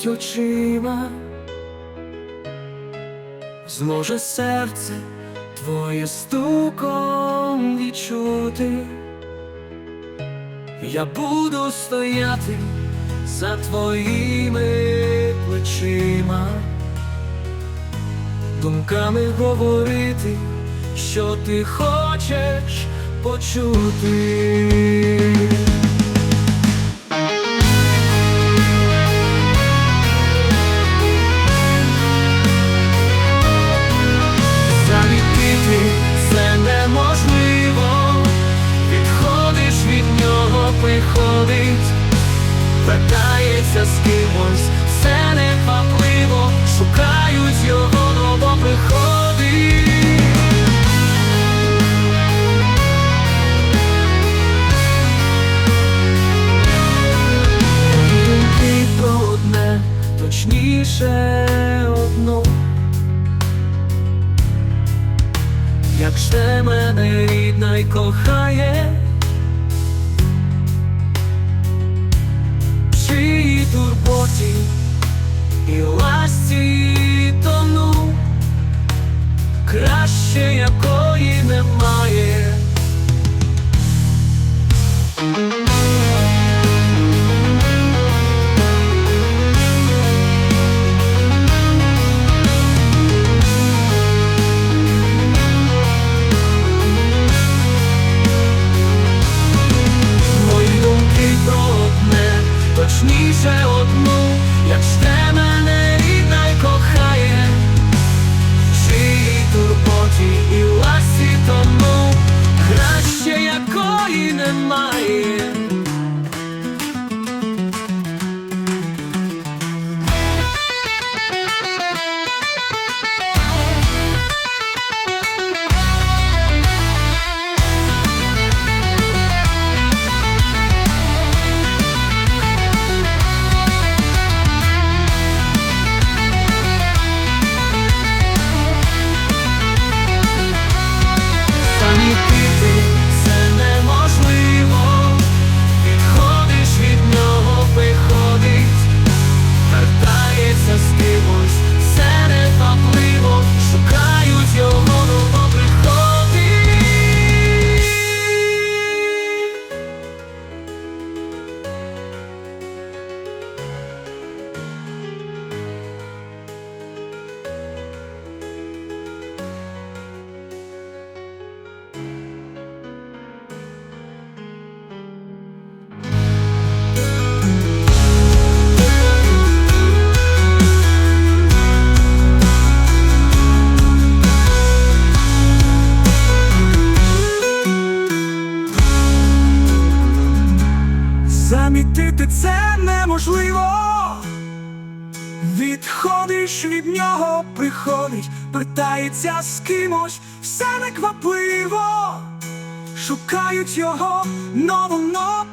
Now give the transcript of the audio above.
замить очима, зможе серце твоє стуком відчути. Я буду стояти за твоїми плечима, думками говорити, що ти хочеш почути. Як ще мене рідна й кохає, в чиїй турботі і ласті тону, краще якої немає. Точніше одну, як жде Замітити це неможливо. Відходиш від нього, приходить, питається з кимось, все неквапливо. Шукають його, но воно.